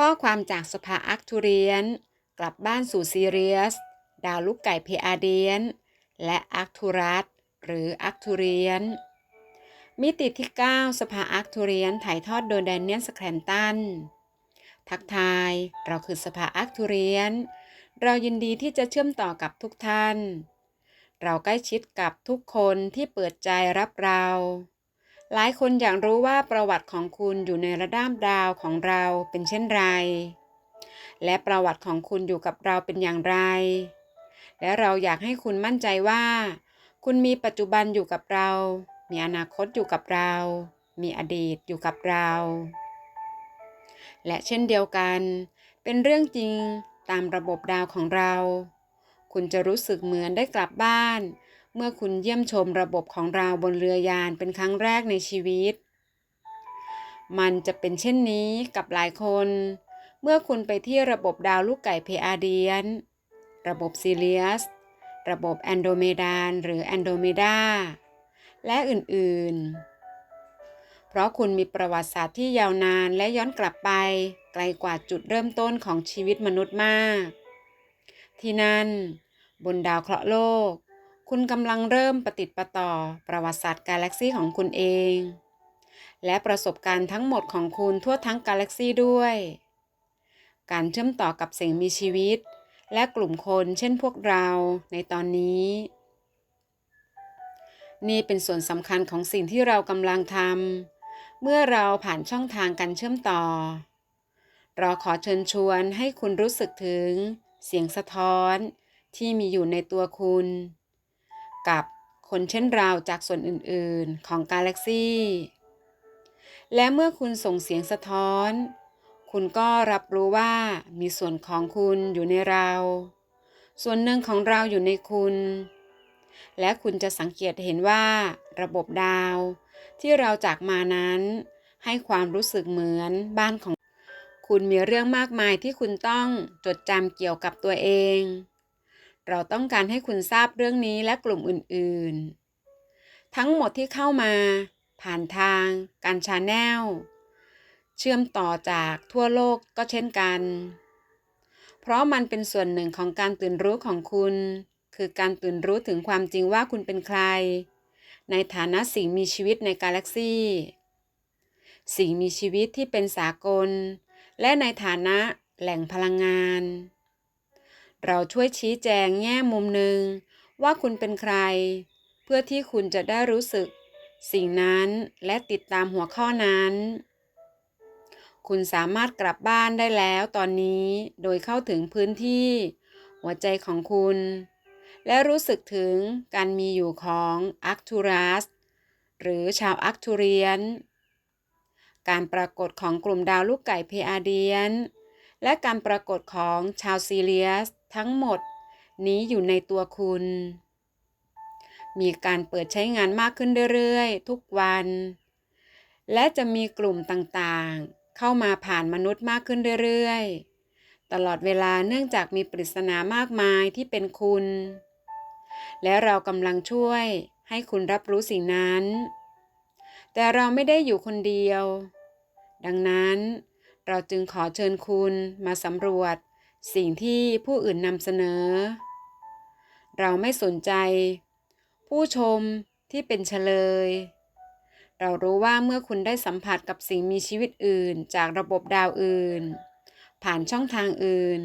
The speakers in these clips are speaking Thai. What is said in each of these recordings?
ข้อความจากสภาอักทูเรียน กลับบ้านสู่ซีเรียส ดาวลูกไก่เพอาเดียน และอักทูรัสหรืออักทูเรียน มิติที่ 9 สภาอักทูเรียนถ่ายทอดโดยแดนเนียลสแครนตัน ทักทาย เราคือสภาอักทูเรียน เรายินดีที่จะเชื่อมต่อกับทุกท่าน เราใกล้ชิดกับทุกคนที่เปิดใจรับเรา หลายคนอยากรู้ว่าประวัติของคุณอยู่ในระดับดาวของเราเป็นเช่นไร และประวัติของคุณอยู่กับเราเป็นอย่างไร และเราอยากให้คุณมั่นใจว่า คุณมีปัจจุบันอยู่กับเรา มีอนาคตอยู่กับเรา มีอดีตอยู่กับเรา และเช่นเดียวกัน เป็นเรื่องจริงตามระบบดาวของเรา คุณจะรู้สึกเหมือนได้กลับบ้าน เมื่อคุณเยี่ยมชมระบบของเราบนเรือยานเป็นครั้งแรกในชีวิต มันจะเป็นเช่นนี้กับหลายคน เมื่อคุณไปที่ระบบดาวลูกไก่เพอาเดียน ระบบซีเลียส ระบบแอนโดเมดานหรือแอนโดเมดา และอื่นๆ เพราะคุณมีประวัติศาสตร์ที่ยาวนานและย้อนกลับไป ไกลกว่าจุดเริ่มต้นของชีวิตมนุษย์มาก ที่นั่น บนดาวเคราะห์โลก คุณกำลังเริ่มปฏิติดประต่อประวัติศาสตร์กาแล็กซีของคุณเอง และประสบการณ์ทั้งหมดของคุณทั่วทั้งกาแล็กซีด้วย การเชื่อมต่อกับสิ่งมีชีวิต และกลุ่มคนเช่นพวกเราในตอนนี้ นี่เป็นส่วนสำคัญของสิ่งที่เรากำลังทำเมื่อเราผ่านช่องทางการเชื่อมต่อ เราขอเชิญชวนให้คุณรู้สึกถึง เสียงสะท้อนที่มีอยู่ในตัวคุณ กับคนเช่นเราจากส่วนอื่นๆของกาแล็กซีและเมื่อคุณส่งเสียงสะท้อน คุณก็รับรู้ว่ามีส่วนของคุณอยู่ในเรา ส่วนหนึ่งของเราอยู่ในคุณ และคุณจะสังเกตเห็นว่าระบบดาวที่เราจากมานั้น ให้ความรู้สึกเหมือนบ้านของคุณมีเรื่องมากมายที่คุณต้องจดจำเกี่ยวกับตัวเอง เราต้องการให้คุณทราบเรื่องนี้และกลุ่มอื่นๆ ทั้งหมดที่เข้ามา ผ่านทาง การชาแนล เชื่อมต่อจากทั่วโลกก็เช่นกัน เพราะมันเป็นส่วนหนึ่งของการตื่นรู้ของคุณ คือการตื่นรู้ถึงความจริงว่าคุณเป็นใคร ในฐานะสิ่งมีชีวิตในกาแล็กซีสิ่งมีชีวิตที่เป็นสากล และในฐานะแหล่งพลังงาน เราช่วยชี้แจงแง่มุมหนึ่งว่าคุณเป็นใคร เพื่อที่คุณจะได้รู้สึก สิ่งนั้นและติดตามหัวข้อนั้น คุณสามารถกลับบ้านได้แล้วตอนนี้โดยเข้าถึงพื้นที่ หัวใจของคุณ และรู้สึกถึงการมีอยู่ของอักทูรัสหรือชาวอักทูเรียน การปรากฏของกลุ่มดาวลูกไก่เพอาเดียน และการปรากฏของชาวซีเรียสทั้งหมดนี้อยู่ในตัวคุณ มีการเปิดใช้งานมากขึ้นเรื่อยๆ ทุกวัน และจะมีกลุ่มต่างๆ เข้ามาผ่านมนุษย์มากขึ้นเรื่อยๆ ตลอดเวลาเนื่องจากมีปริศนามากมายที่เป็นคุณ และเรากำลังช่วยให้คุณรับรู้สิ่งนั้น แต่เราไม่ได้อยู่คนเดียว ดังนั้น เราจึงขอเชิญคุณมาสำรวจ สิ่งที่ผู้อื่นนำเสนอ เราไม่สนใจ ผู้ชมที่เป็นเฉลย เรารู้ว่าเมื่อคุณได้สัมผัสกับสิ่งมีชีวิตอื่น จากระบบดาวอื่น ผ่านช่องทางอื่น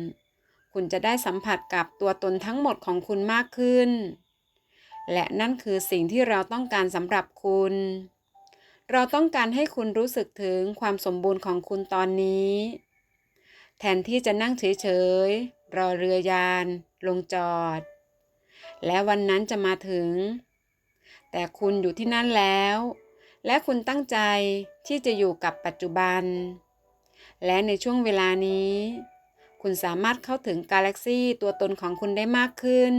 คุณจะได้สัมผัสกับตัวตนทั้งหมดของคุณมากขึ้น และนั่นคือสิ่งที่เราต้องการสำหรับคุณ เราต้องการให้คุณรู้สึกถึงความสมบูรณ์ของคุณตอนนี้ แทนที่จะนั่งเฉยๆ รอเรือยาน ลงจอด และวันนั้นจะมาถึง แต่คุณอยู่ที่นั่นแล้ว และคุณตั้งใจที่จะอยู่กับปัจจุบัน และในช่วงเวลานี้ คุณสามารถเข้าถึงกาแล็กซี่ตัวตนของคุณได้มากขึ้น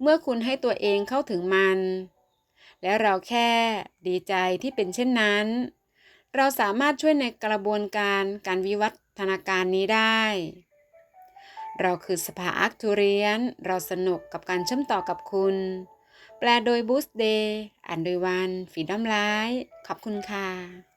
เมื่อคุณให้ตัวเองเข้าถึงมัน และเราแค่ดีใจที่เป็นเช่นนั้น เราสามารถช่วยในกระบวนการการวิวัฒนาการนี้ได้ เราคือสภาอักทูเรียน เราสนุกกับการเชื่อมต่อกับคุณ แปลโดยบูสเดย์อ่านโดยวัน ฝีด้อมไลท์ขอบคุณค่ะ